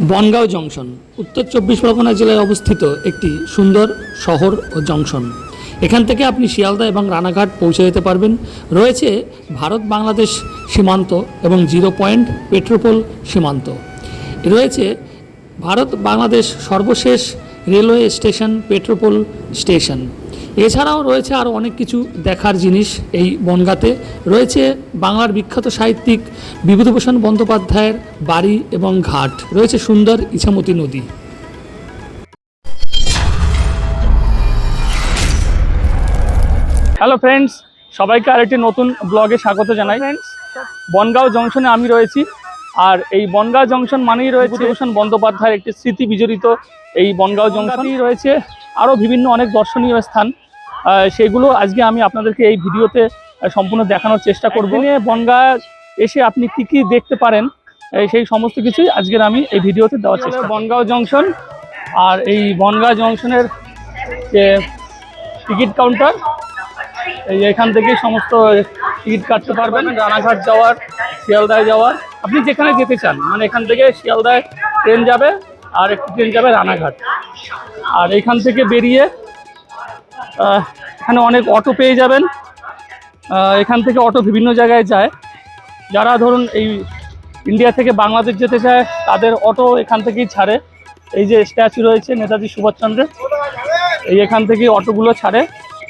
Bongaon junction, উত্তর চব্বিশ পরগনা জেলায় অবস্থিত একটি সুন্দর শহর ও জংশন। এখান থেকে আপনি শিয়ালদা এবং রানাঘাট পৌঁছে যেতে পারবেন। রয়েছে ভারত বাংলাদেশ সীমান্ত এবং জিরো পয়েন্ট পেট্রোপোল সীমান্ত। রয়েছে ভারত বাংলাদেশ সর্বশেষ রেলওয়ে স্টেশন, পেট্রোপোল স্টেশন। এছাড়াও রয়েছে আরও অনেক কিছু দেখার জিনিস এই বনগাঁতে। রয়েছে বাংলার বিখ্যাত সাহিত্যিক বিভূতিভূষণ বন্দ্যোপাধ্যায়ের বাড়ি এবং ঘাট। রয়েছে সুন্দর ইছামতি নদী। হ্যালো ফ্রেন্ডস সবাইকে আরেকটি নতুন ব্লগে স্বাগত জানাই। ফ্রেন্ডস বনগাঁও জংশনে আমি রয়েছি আর এই বনগাঁও জংশন মানেই রয়েছে ভূষণ বন্দ্যোপাধ্যায়ের একটি স্মৃতি বিজড়িত এই বনগাঁও জংশনই রয়েছে আরও বিভিন্ন অনেক দর্শনীয় স্থান। সেগুলো আজকে আমি আপনাদেরকে এই ভিডিওতে সম্পূর্ণ দেখানোর চেষ্টা করব। বনগাঁ এসে আপনি কি কি দেখতে পারেন সেই সমস্ত কিছুই আজকের আমি এই ভিডিওতে দেওয়ার চেষ্টা বনগাঁও জংশন আর এই বনগাঁ জংশনের যে টিকিট কাউন্টার এই এখান থেকে সমস্ত টিকিট কাটতে পারবেন। রানাঘাট যাওয়ার শিয়ালদায় যাওয়ার আপনি যেখানে যেতে চান মানে এখান থেকে শিয়ালদায় ট্রেন যাবে আর একটি ট্রেন যাবে রানাঘাট। আর এখান থেকে বেরিয়ে এখানে অনেক অটো পেয়ে যাবেন। এখান থেকে অটো বিভিন্ন জায়গায় যায়। যারা ধরুন এই ইন্ডিয়া থেকে বাংলাদেশ যেতে চায়, তাদের অটো এখান থেকেই ছাড়ে। এই যে স্ট্যাচু রয়েছে নেতাজি সুভাষচন্দ্রের এই এখান থেকে অটোগুলো ছাড়ে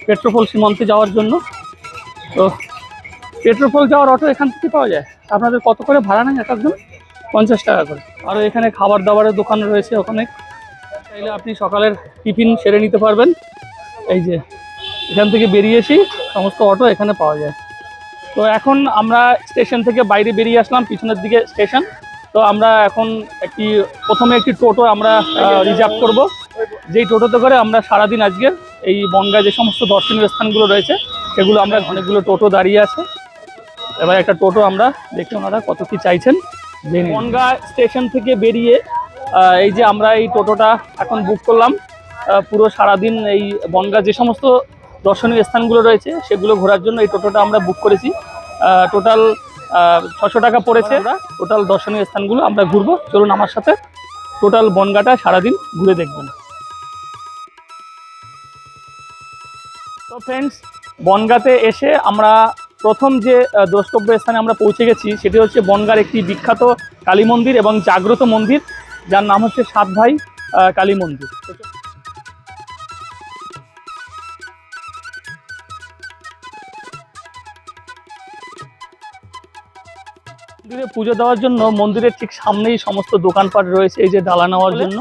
পেট্রোপোল সীমান্তে যাওয়ার জন্য। তো পেট্রোপোল যাওয়ার অটো এখান থেকে পাওয়া যায়। আপনাদের কত করে ভাড়া নেন এক একজন? পঞ্চাশ টাকা করে। আর এখানে খাবার দাবারের দোকান রয়েছে ওখানে চাইলে আপনি সকালের টিফিন সেরে নিতে পারবেন। এই যে এখান থেকে বেরিয়ে এসেই সমস্ত অটো এখানে পাওয়া যায়। তো এখন আমরা স্টেশন থেকে বাইরে বেরিয়ে আসলাম পিছনের দিকে স্টেশন তো আমরা এখন একটি প্রথমে একটি টোটো আমরা রিজার্ভ করব। যেই টোটোতে করে আমরা সারাদিন আজকে এই বনগাঁ যে সমস্ত দর্শনীয় স্থানগুলো রয়েছে সেগুলো আমরা অনেকগুলো টোটো দাঁড়িয়ে আছে। এবার একটা টোটো আমরা দেখি ওনারা কত কি চাইছেন। যে বনগাঁ স্টেশন থেকে বেরিয়ে এই যে আমরা এই টোটোটা এখন বুক করলাম। পুরো সারাদিন এই বনগাঁ যে সমস্ত দর্শনীয় স্থানগুলো রয়েছে সেগুলো ঘোরার জন্য এই টোটোটা আমরা বুক করেছি। টোটাল ছশো টাকা পড়েছে। টোটাল দর্শনীয় স্থানগুলো আমরা ঘুরবো। চলুন আমার সাথে টোটাল বনগাঁটা সারাদিন ঘুরে দেখবেন। তো ফ্রেন্ডস বনগাঁতে এসে আমরা প্রথম যে দ্রষ্টব্য স্থানে আমরা পৌঁছে গেছি সেটি হচ্ছে বনগাঁর একটি বিখ্যাত কালী মন্দির এবং জাগ্রত মন্দির যার নাম হচ্ছে সাত ভাই কালী মন্দির। মন্দিরে পুজো দেওয়ার জন্য মন্দিরের ঠিক সামনেই সমস্ত দোকানপাট রয়েছে এই যে ডালা নেওয়ার জন্য।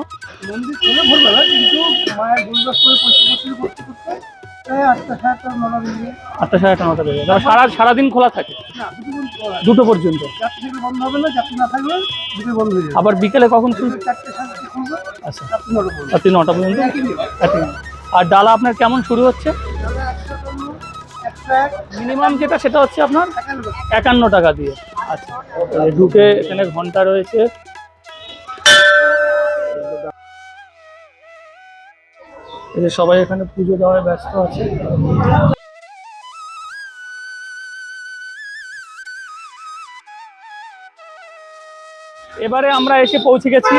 মন্দির খোলে ভোরবেলা? কিন্তু মায়ের দুর্গাস করে পরিষ্কার করতে করতে আটটা নটা বেজে সাড়ে আটটা নটা বেজে। সারা সারাদিন খোলা থাকে। দুটো পর্যন্ত বন্ধ হবে না যাত্রী না থাকলে দুটো বন্ধ হয়ে যাবে। আবার বিকেলে কখন খুলবে? আচ্ছা। রাত্রি নটা পর্যন্ত। আর ডালা আপনার কেমন শুরু হচ্ছে? মিনিমাম যেটা সেটা হচ্ছে আপনার একান্ন টাকা দিয়ে। আচ্ছা। ঢুকে এখানে ঘণ্টা রয়েছে। সবাই এখানে পুজো দেওয়ায় ব্যস্ত আছে। এবারে আমরা এসে পৌঁছে গেছি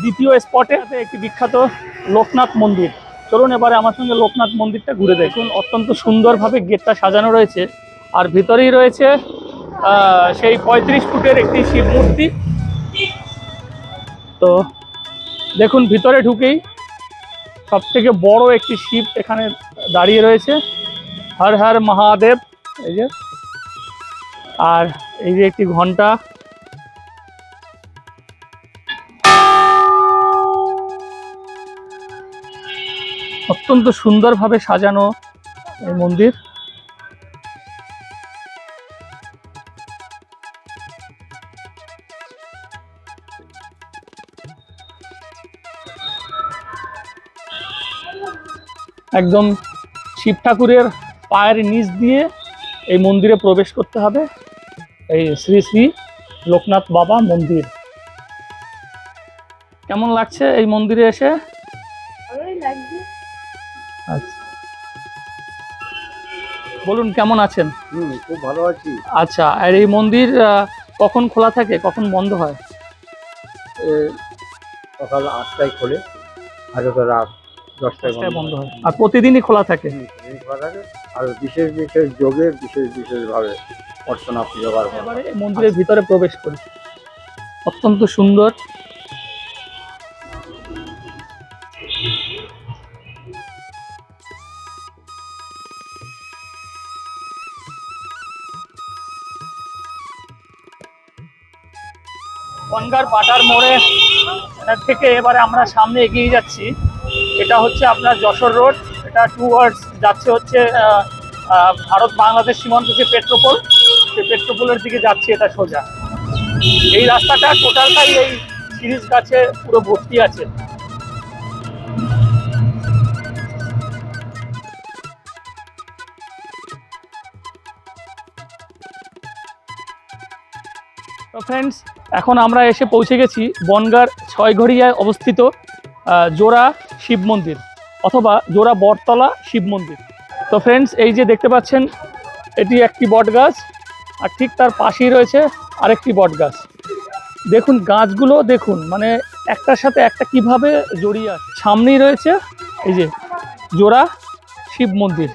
দ্বিতীয় স্পটে একটি বিখ্যাত লোকনাথ মন্দির। চলুন এবারে আমার সঙ্গে লোকনাথ মন্দিরটা ঘুরে দেখুন। অত্যন্ত সুন্দরভাবে গেটটা সাজানো রয়েছে। আর ভিতরেই রয়েছে সেই পঁয়ত্রিশ ফুটের একটি শিব মূর্তি। তো দেখুন, ভিতরে ঢুকেই সব থেকে বড় একটি শিব এখানে দাঁড়িয়ে রয়েছে। হর হর মহাদেব, এই যে। আর এই যে একটি ঘণ্টা। অত্যন্ত সুন্দরভাবে সাজানো এই মন্দির। একদম শিব ঠাকুরের পায়ের নিচ দিয়ে এই মন্দিরে প্রবেশ করতে হবে। এই শ্রী শ্রী লোকনাথ বাবা মন্দির। কেমন লাগছে এই মন্দিরে এসে? আচ্ছা। বলুন কেমন আছেন? খুব ভালো আছি। আচ্ছা আর এই মন্দির কখন খোলা থাকে? কখন বন্ধ হয়? সকাল আটটায় খোলে। আর তো রাত দশটায় বন্ধ হয়। আর প্রতিদিনই খোলা থাকে। খোলা থাকে। আর বিশেষ বিশেষ যোগে বিশেষ বিশেষভাবে অর্চনা পুজো মন্দিরের ভিতরে প্রবেশ করি। অত্যন্ত সুন্দর। বনগার পাটার মোড়ে থেকে এবারে আমরা সামনে এগিয়ে যাচ্ছি। এটা হচ্ছে আপনার যশোর রোড। এটা টুয়ার্ডস যাচ্ছে হচ্ছে ভারত বাংলাদেশ সীমান্ত যে পেট্রোপোল, সেই পেট্রোপোলের দিকে যাচ্ছে এটা সোজা। এই রাস্তাটা টোটালটাই এই সিরিজ গাছে পুরো ভর্তি আছে। তো ফ্রেন্ডস এখন আমরা এসে পৌঁছে গেছি বনগার ছয়ঘড়িয়ায় অবস্থিত জোড়া শিব মন্দির অথবা জোড়া বটতলা শিব মন্দির। তো ফ্রেন্ডস এই যে দেখতে পাচ্ছেন, এটি একটি বট গাছ আর ঠিক তার পাশেই রয়েছে আরেকটি বট গাছ দেখুন, গাছগুলো দেখুন মানে একটার সাথে একটা কীভাবে জড়িয়ে আছে। সামনেই রয়েছে এই যে জোড়া শিব মন্দির।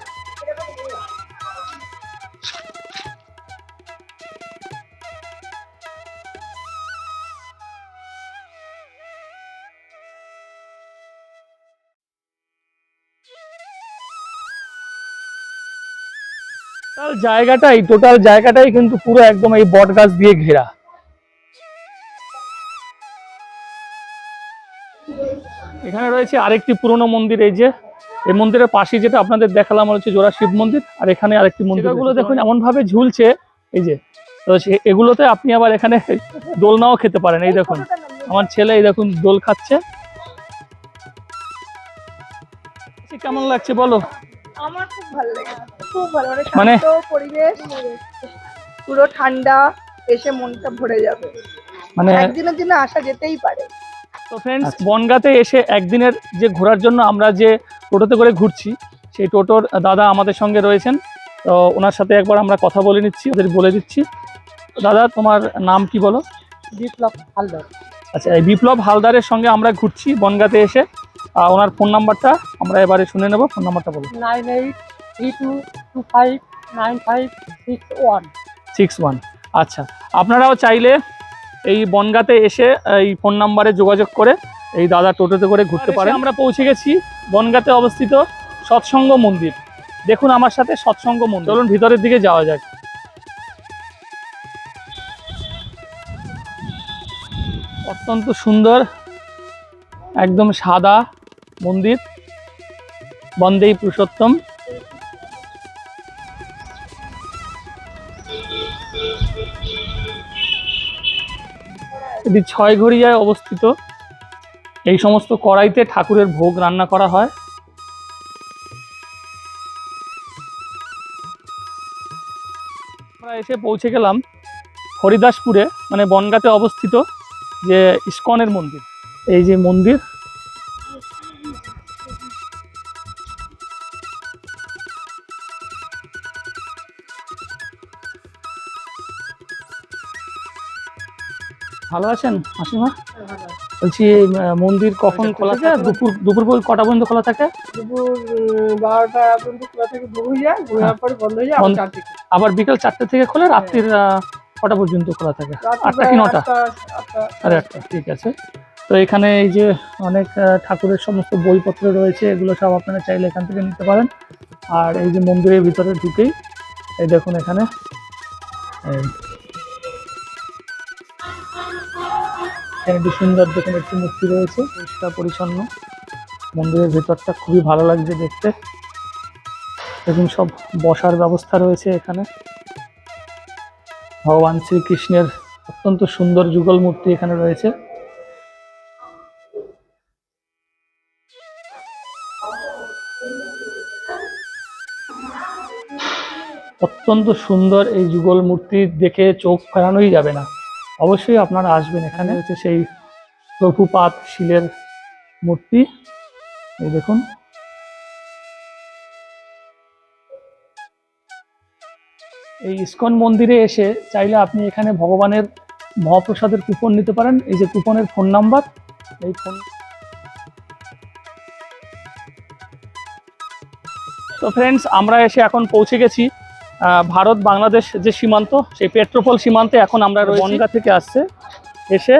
জায়গাটাই টোটাল জায়গাটাই কিন্তু পুরো একদম এই বট গাছ দিয়ে ঘেরা। এখানে রয়েছে আরেকটি পুরনো মন্দির এই যে এই মন্দিরের পাশে যেটা আপনাদের দেখালাম হচ্ছে জোড়া শিব মন্দির আর এখানে আরেকটি মন্দিরগুলো দেখুন এমন ভাবে ঝুলছে এই যে তো এগুলোতে আপনি আবার এখানে দোলনাও খেতে পারেন এই দেখুন আমার ছেলে এই দেখুন দোল খাচ্ছে। কেমন লাগছে বলো? আমার খুব ভালো লাগে খুব ভালো মানে মানে- পরিবেশ পুরো ঠান্ডা এসে মনটা ভরে যাবে। মানে একদিনের জন্য আসা যেতেই পারে। তো ফ্রেন্ডস বনগাতে এসে একদিনের যে ঘোরার জন্য আমরা যে টোটোতে করে ঘুরছি সেই টোটোর দাদা আমাদের সঙ্গে রয়েছেন। তো ওনার সাথে একবার আমরা কথা বলে নিচ্ছি ওদের বলে দিচ্ছি। দাদা তোমার নাম কি বলো? বিপ্লব হালদার। আচ্ছা এই বিপ্লব হালদারের সঙ্গে আমরা ঘুরছি বনগাতে এসে। ওনার ফোন নাম্বারটা আমরা এবারে শুনে নেব ফোন নাম্বারটা বলো। Nine eight three two two five nine five six one six one আচ্ছা আপনারাও চাইলে এই বনগাতে এসে এই ফোন নাম্বারে যোগাযোগ করে এই দাদা টোটোতে করে ঘুরতে পারেন। আমরা পৌঁছে গেছি বনগাতে অবস্থিত সৎসঙ্গ মন্দির। দেখুন আমার সাথে সৎসঙ্গ মন্দির। চলুন ভিতরের দিকে যাওয়া যাক। অত্যন্ত সুন্দর একদম সাদা মন্দির। বন্দেই পুরুষোত্তম। এটি ছয় ঘড়িয়ায় অবস্থিত, এই সমস্ত কড়াইতে ঠাকুরের ভোগ রান্না করা হয়। আমরা এসে পৌঁছে গেলাম হরিদাসপুরে মানে বনগাতে অবস্থিত যে ইস্কনের মন্দির। এই যে মন্দির ভালো আছেন মাসিমা? বলছি মন্দির কখন খোলা থাকে? দুপুর দুপুর পর কটা পর্যন্ত খোলা থাকে? দুপুর বারোটা পর্যন্ত খোলা থেকে ঘুরে যায় যাওয়ার পরে বন্ধ হয়ে যায় আবার বিকেল চারটে থেকে খোলে রাত্রির কটা পর্যন্ত খোলা থাকে? আটটা কি নটা? সাড়ে আটটা। ঠিক আছে। তো এখানে এই যে অনেক ঠাকুরের সমস্ত বইপত্র রয়েছে এগুলো সব আপনারা চাইলে এখান থেকে নিতে পারেন। আর এই যে মন্দিরের ভিতরে ঢুকেই এই দেখুন এখানে এই এখানে একটি সুন্দর দেখুন, একটি মূর্তি রয়েছে পরিষ্কার পরিচ্ছন্ন। মন্দিরের ভেতরটা খুবই ভালো লাগছে দেখতে। দেখুন, সব বসার ব্যবস্থা রয়েছে এখানে। ভগবান শ্রীকৃষ্ণের অত্যন্ত সুন্দর যুগল মূর্তি এখানে রয়েছে। অত্যন্ত সুন্দর এই যুগল মূর্তি দেখে চোখ ফেরানোই যাবে না। অবশ্যই আপনারা আসবেন এখানে। হচ্ছে সেই প্রভুপাত শিলের মূর্তি। এই দেখুন। এই ইস্কন মন্দিরে এসে চাইলে আপনি এখানে ভগবানের মহাপ্রসাদের কুপন নিতে পারেন। এই যে কুপনের ফোন নাম্বার এই ফোন তো ফ্রেন্ডস আমরা এসে এখন পৌঁছে গেছি। ভারত বাংলাদেশ যে সীমান্ত সেই পেট্রোপল সীমান্তে এখন আমরা। বনগা থেকে আসছে। এসে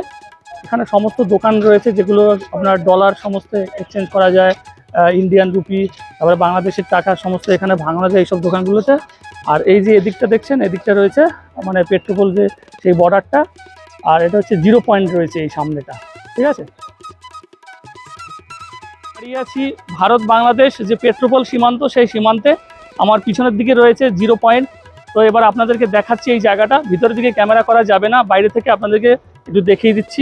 এখানে সমস্ত দোকান রয়েছে যেগুলো আপনার ডলার সমস্ত এক্সচেঞ্জ করা যায় ইন্ডিয়ান রুপি তারপরে বাংলাদেশের টাকা সমস্ত এখানে ভাঙানো যায় এইসব দোকানগুলোতে। আর এই যে এদিকটা দেখছেন এদিকটা রয়েছে মানে পেট্রোপল যে সেই বর্ডারটা আর এটা হচ্ছে জিরো পয়েন্ট রয়েছে এই সামনেটা। ঠিক আছে? দাঁড়িয়ে আছি ভারত বাংলাদেশ যে পেট্রোপল সীমান্ত সেই সীমান্তে আমার পিছনের দিকে রয়েছে জিরো পয়েন্ট। তো এবার আপনাদেরকে দেখাচ্ছি এই জায়গাটা। ভিতরের দিকে ক্যামেরা করা যাবে না, বাইরে থেকে আপনাদেরকে একটু দেখিয়ে দিচ্ছি।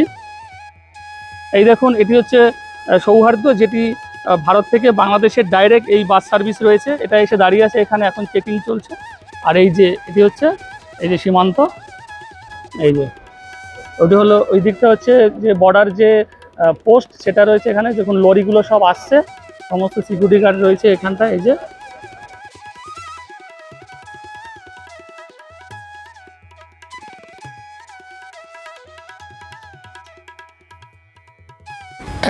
এই দেখুন, এটি হচ্ছে সৌহার্দ্য, যেটি ভারত থেকে বাংলাদেশের ডাইরেক্ট এই বাস সার্ভিস রয়েছে। এটা এসে দাঁড়িয়ে আছে এখানে, এখন চেকিং চলছে। আর এই যে, এটি হচ্ছে, এই যে সীমান্ত, এই যে। ওটি হলো, ওই দিকটা হচ্ছে যে বর্ডার যে পোস্ট সেটা রয়েছে এখানে। যখন লরিগুলো সব আসছে, সমস্ত সিকিউরিটি গার্ড রয়েছে এখানটা এই যে।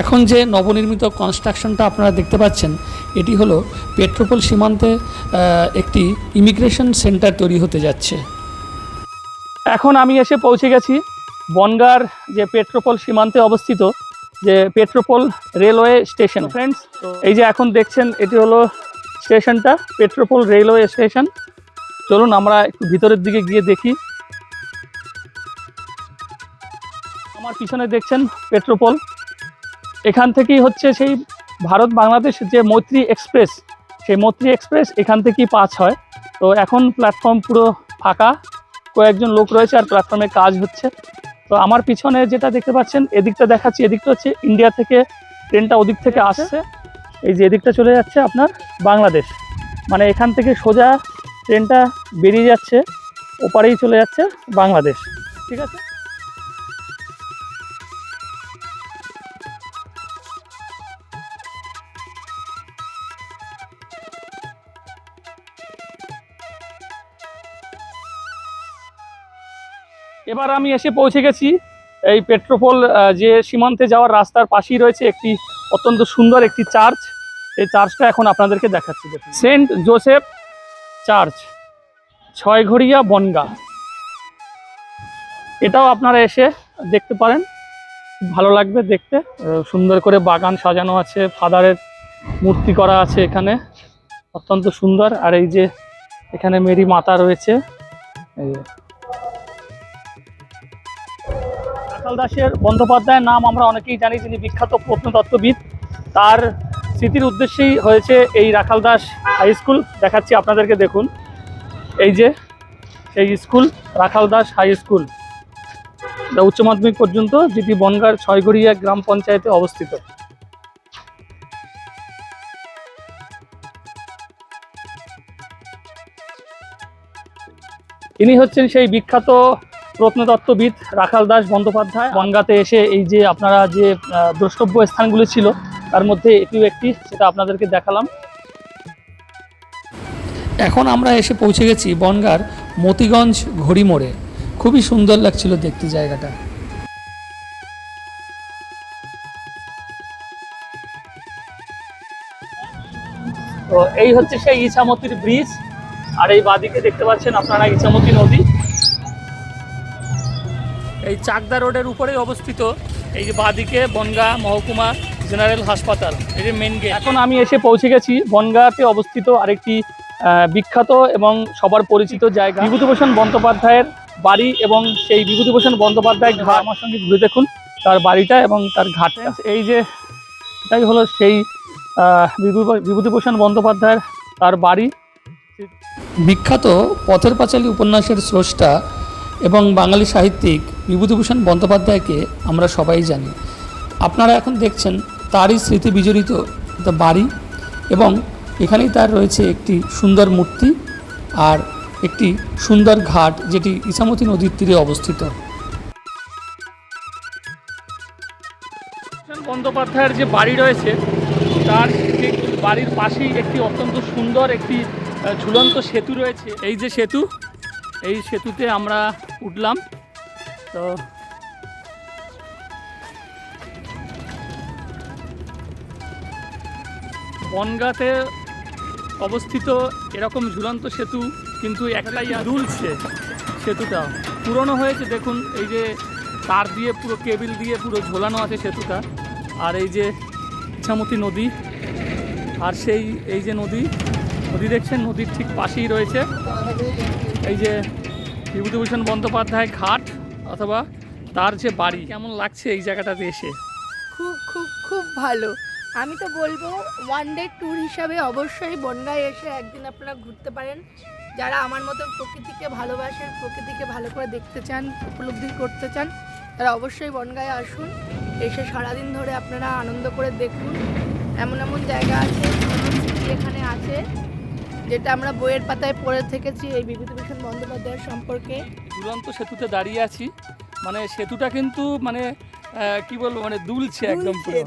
এখন যে নবনির্মিত কনস্ট্রাকশনটা আপনারা দেখতে পাচ্ছেন এটি হলো পেট্রোপল সীমান্তে একটি ইমিগ্রেশন সেন্টার তৈরি হতে যাচ্ছে। এখন আমি এসে পৌঁছে গেছি বনগার যে পেট্রোপল সীমান্তে অবস্থিত যে পেট্রোপল রেলওয়ে স্টেশন। ফ্রেন্ডস এই যে এখন দেখছেন এটি হলো স্টেশনটা পেট্রোপল রেলওয়ে স্টেশন। চলুন আমরা একটু ভিতরের দিকে গিয়ে দেখি। আমার পিছনে দেখছেন পেট্রোপল। এখান থেকেই হচ্ছে সেই ভারত বাংলাদেশ যে মৈত্রী এক্সপ্রেস সেই মৈত্রী এক্সপ্রেস এখান থেকেই পাস হয়। তো এখন প্ল্যাটফর্ম পুরো ফাঁকা কয়েকজন লোক রয়েছে আর প্ল্যাটফর্মে কাজ হচ্ছে। তো আমার পিছনে যেটা দেখতে পাচ্ছেন এদিকটা দেখাচ্ছি এদিকটা হচ্ছে ইন্ডিয়া থেকে ট্রেনটা ওদিক থেকে আসছে। এই যে এদিকটা চলে যাচ্ছে আপনার বাংলাদেশ। মানে এখান থেকে সোজা ট্রেনটা বেরিয়ে যাচ্ছে ওপারেই চলে যাচ্ছে বাংলাদেশ। ঠিক আছে? এবার আমি এসে পৌঁছে গেছি এই পেট্রোপোল যে সীমান্তে যাওয়ার রাস্তার পাশেই রয়েছে একটি অত্যন্ত সুন্দর একটি চার্চ। এই চার্চটা এখন আপনাদেরকে দেখাচ্ছি। সেন্ট জোসেফ চার্চ, ছয়ঘড়িয়া বনগা। এটাও আপনারা এসে দেখতে পারেন। ভালো লাগবে দেখতে। সুন্দর করে বাগান সাজানো আছে, ফাদারের মূর্তি করা আছে এখানে। অত্যন্ত সুন্দর। আর এই যে এখানে মেরি মাতা রয়েছে, এই যে দাসের বন্দ্যোপাধ্যায়ের নাম আমরা অনেকেই জানি যিনি বিখ্যাত প্রত্নতত্ত্ববিদ। তার স্মৃতির উদ্দেশ্যেই হয়েছে এই রাখাল দাস হাই স্কুল দেখাচ্ছি আপনাদেরকে, দেখুন। এই যে, সেই school Rakhal Das high school এটা উচ্চ মাধ্যমিক পর্যন্ত যেটি বনগার ছয়গড়িয়া গ্রাম পঞ্চায়েতে অবস্থিত। ইনি হচ্ছেন সেই বিখ্যাত প্রত্নতত্ত্ববিদ রাখাল দাস বন্দ্যোপাধ্যায়। বনগাতে এসে এই যে আপনারা যে দ্রষ্টব্য স্থানগুলো ছিল তার মধ্যে এটিও একটি সেটা আপনাদেরকে দেখালাম। এখন আমরা এসে পৌঁছে গেছি বনগার মতিগঞ্জ ঘড়ি মোড়ে। খুবই সুন্দর লাগছিল দেখতে জায়গাটা। তো এই হচ্ছে সেই ইছামতির ব্রিজ। আর এই বাদিকে দেখতে পাচ্ছেন আপনারা ইছামতি নদী। এই চাকদা রোডের উপরেই অবস্থিত এই যে বাদিকে বনগা মহকুমা জেনারেল হাসপাতাল এই যে মেন গেট এখন আমি এসে পৌঁছে গেছি বনগাতে অবস্থিত আরেকটি বিখ্যাত এবং সবার পরিচিত জায়গা। বিভূতিভূষণ বন্দ্যোপাধ্যায়ের বাড়ি এবং সেই বিভূতিভূষণ বন্দ্যোপাধ্যায় ঘাট। আমার সঙ্গে ঘুরে দেখুন তার বাড়িটা এবং তার ঘাটটা এই যে এটাই হলো সেই বিভূতিভূষণ বন্দ্যোপাধ্যায়ের তার বাড়ি। বিখ্যাত পথের পাঁচালী উপন্যাসের স্রষ্টা এবং বাঙালি সাহিত্যিক বিভূতিভূষণ বন্দ্যোপাধ্যায়কে আমরা সবাই জানি। আপনারা এখন দেখছেন তারই স্মৃতি বিজড়িত একটা বাড়ি এবং এখানেই তার রয়েছে একটি সুন্দর মূর্তি আর একটি সুন্দর ঘাট যেটি ইসামতি নদীর তীরে অবস্থিত। বন্দ্যোপাধ্যায়ের যে বাড়ি রয়েছে তার বাড়ির পাশেই একটি অত্যন্ত সুন্দর একটি ঝুলন্ত সেতু রয়েছে। এই যে সেতু এই সেতুতে আমরা উঠলাম। তো বনগাঁতে অবস্থিত এরকম ঝুলন্ত সেতু কিন্তু একটাই আর দুলছে। সেতুটা। পুরনো হয়েছে দেখুন এই যে তার দিয়ে পুরো কেবিল দিয়ে পুরো ঝোলানো আছে সেতুটা। আর এই যে ইচ্ছামতি নদী আর সেই এই যে নদী নদী দেখছেন? নদীর ঠিক পাশেই রয়েছে। এই যে বিভূতিভূষণ বন্দ্যোপাধ্যায় ঘাট অথবা তার যে বাড়ি, কেমন লাগছে এই জায়গাটাতে এসে? খুব খুব খুব ভালো। আমি তো বলব ওয়ান ডে ট্যুর হিসাবে অবশ্যই বনগায় এসে একদিন আপনারা ঘুরতে পারেন। যারা আমার মতন প্রকৃতিকে ভালোবাসেন, প্রকৃতিকে ভালো করে দেখতে চান, উপলব্ধি করতে চান, তারা অবশ্যই বনগায় আসুন। এসে সারাদিন ধরে আপনারা আনন্দ করে দেখুন। এমন এমন জায়গা আছে এখানে আছে। যেটা আমরা বইয়ের পাতায় পড়ে থেকেছি এই বিভূতিভূষণ বন্দ্যোপাধ্যায়ের সম্পর্কে। ঝুলন্ত সেতুতে দাঁড়িয়ে আছি। মানে সেতুটা কিন্তু মানে কি বলব মানে দুলছে একদম পুরো।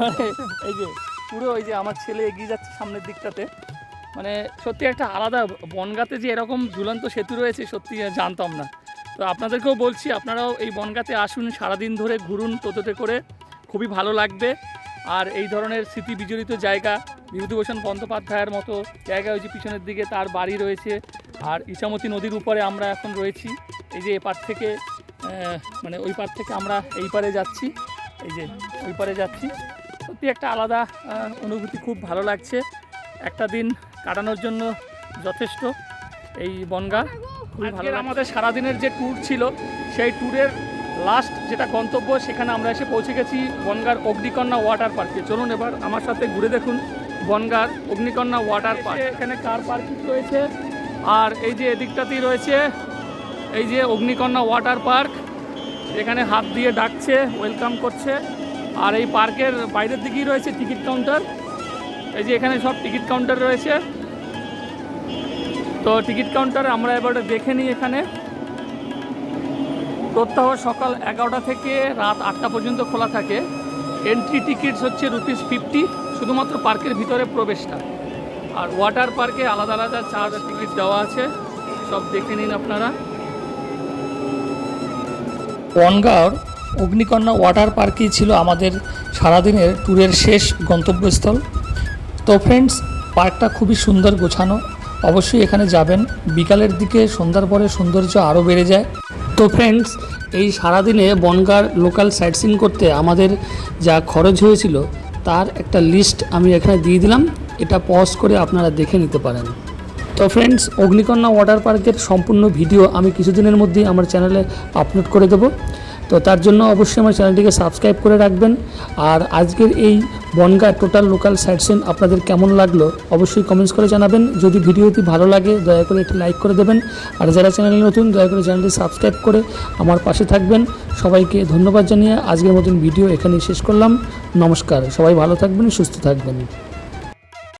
মানে এই যে পুরো ওই যে আমার ছেলে এগিয়ে যাচ্ছে সামনের দিকটাতে। মানে সত্যি একটা আলাদা বনগাতে যে এরকম ঝুলন্ত সেতু রয়েছে সত্যি জানতাম না। তো আপনাদেরকেও বলছি আপনারাও এই বনগাতে আসুন সারাদিন ধরে ঘুরুন টোটোতে করে। খুবই ভালো লাগবে। আর এই ধরনের স্মৃতি বিজড়িত জায়গা বিভূতিভূষণ বন্দ্যোপাধ্যায়ের মতো জায়গা ওই যে পিছনের দিকে তার বাড়ি রয়েছে। আর ইছামতি নদীর উপরে আমরা এখন রয়েছি। এই যে এপার থেকে মানে ওই পার থেকে আমরা এই পারে যাচ্ছি। এই যে ওই পারে যাচ্ছি। সত্যি একটা আলাদা অনুভূতি খুব ভালো লাগছে। একটা দিন কাটানোর জন্য যথেষ্ট এই বনগা। খুবই ভালো আমাদের সারাদিনের যে ট্যুর ছিল সেই ট্যুরের লাস্ট যেটা গন্তব্য সেখানে আমরা এসে পৌঁছে গেছি বনগার অগ্নিকন্যা ওয়াটার পার্কে চলুন এবার আমার সাথে ঘুরে দেখুন। বনগার অগ্নিকন্যা ওয়াটার পার্ক। এখানে কার পার্কিং রয়েছে। আর এই যে এদিকটাতেই রয়েছে এই যে অগ্নিকন্যা ওয়াটার পার্ক এখানে হাত দিয়ে ডাকছে ওয়েলকাম করছে। আর এই পার্কের বাইরের দিকেই রয়েছে টিকিট কাউন্টার এই যে এখানে সব টিকিট কাউন্টার রয়েছে। তো টিকিট কাউন্টার আমরা এবার দেখে নিই এখানে। প্রত্যহ সকাল এগারোটা থেকে রাত আটটা পর্যন্ত খোলা থাকে। এন্ট্রি টিকিটস হচ্ছে রুপিস ফিফটি শুধুমাত্র পার্কের ভিতরে প্রবেশটা। আর ওয়াটার পার্কে আলাদা আলাদা চার্জ টিকিট দেওয়া আছে। সব দেখে নিন আপনারা। বনগাঁওর অগ্নিকন্যা ওয়াটার পার্কই ছিল আমাদের সারাদিনের ট্যুরের শেষ গন্তব্যস্থল। তো ফ্রেন্ডস পার্কটা খুবই সুন্দর গোছানো। অবশ্যই এখানে যাবেন। বিকালের দিকে সন্ধ্যার পরে সৌন্দর্য আরও বেড়ে যায়। তো ফ্রেন্ডস এই সারাদিনে বনগাঁর লোকাল সাইট সিন করতে আমাদের যা খরচ হয়েছিল তার একটা লিস্ট আমি এখানে দিয়ে দিলাম। এটা পজ করে আপনারা দেখে নিতে পারেন। তো ফ্রেন্ডস অগ্নিকন্যা ওয়াটার পার্কের সম্পূর্ণ ভিডিও আমি কিছুদিনের মধ্যেই আমার চ্যানেলে আপলোড করে দেবো। তো তার জন্য অবশ্যই আমার চ্যানেলটিকে সাবস্ক্রাইব করে রাখবেন। আর আজকের এই Bangaon total local sightseeing আপনাদের কেমন লাগল অবশ্যই কমেন্টস করে জানাবেন। যদি ভিডিওটি ভালো লাগে, দয়া করে একটি লাইক করে দেবেন। আর যারা চ্যানেলে নতুন, দয়া করে চ্যানেলটি সাবস্ক্রাইব করে আমার পাশে থাকবেন। সবাইকে ধন্যবাদ জানিয়ে আজকের মতন ভিডিও এখানেই শেষ করলাম। নমস্কার, সবাই ভালো থাকবেন, সুস্থ থাকবেন।